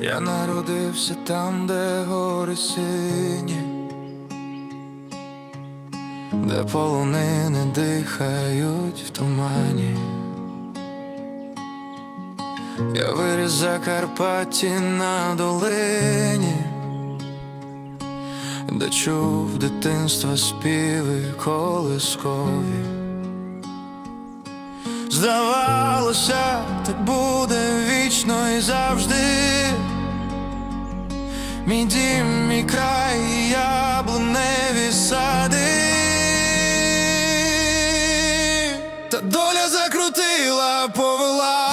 Я народився там, де гори сині, де полонини дихають в тумані. Я виріс в Закарпатті на долині, де чув дитинства співи колискові. Здавалося, так буде Мій дім, мій край, яблуневі сади. Та доля закрутила, повела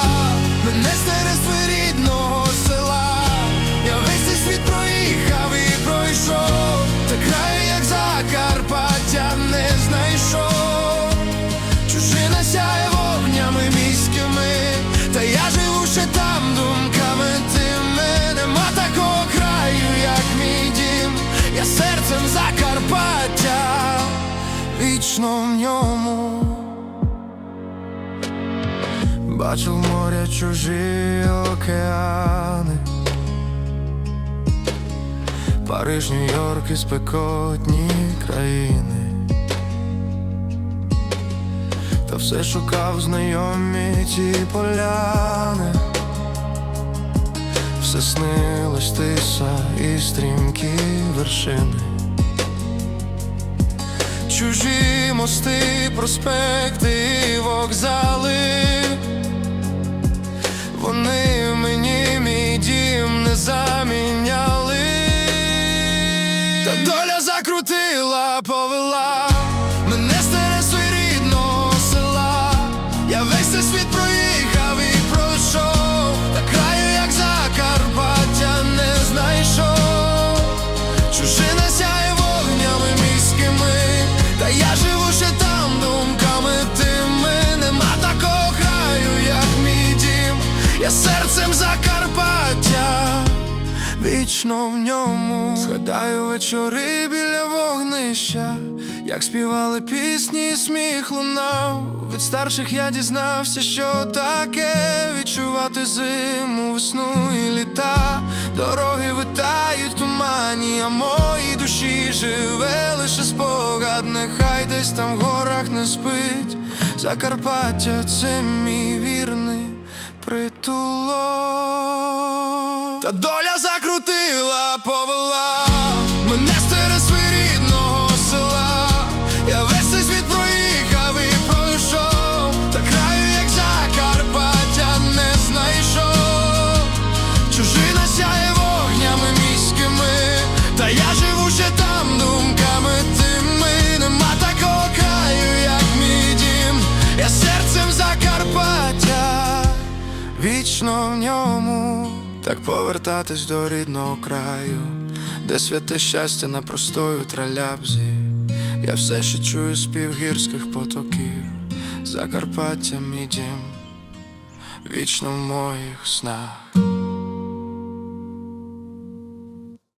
серцем Закарпаття, вічно в ньому. Бачив моря чужі океани, Париж, Нью-Йорк і спекотні країни. Та все шукав знайомі ті поляни, все снилось тиса і стрімкі вершини. Чужі мости, проспекти вокзали. Вони вічно в ньому. Згадаю вечори біля вогнища, як співали пісні, сміх лунав. Від старших я дізнався, що таке відчувати зиму, весну і літа. Дороги витають в тумані, а моїй душі живе лише спогад, нехай десь там в горах не спить. Закарпаття це мій вірний притулок. Та доля закрутила, повела мене з тересви рідного села. Я весь цей світ проїхав і пройшов, та краю, як Закарпаття, не знайшов. Чужина сяє вогнями міськими, та я живу ще там думками тими. Нема такого краю, як мій дім. Я серцем Закарпаття, вічно в ньому. Так повертатись до рідного краю, де святе щастя на простою тралябзі. Я все ще чую спів гірських потоків, Закарпаття мій дім, вічно в моїх снах.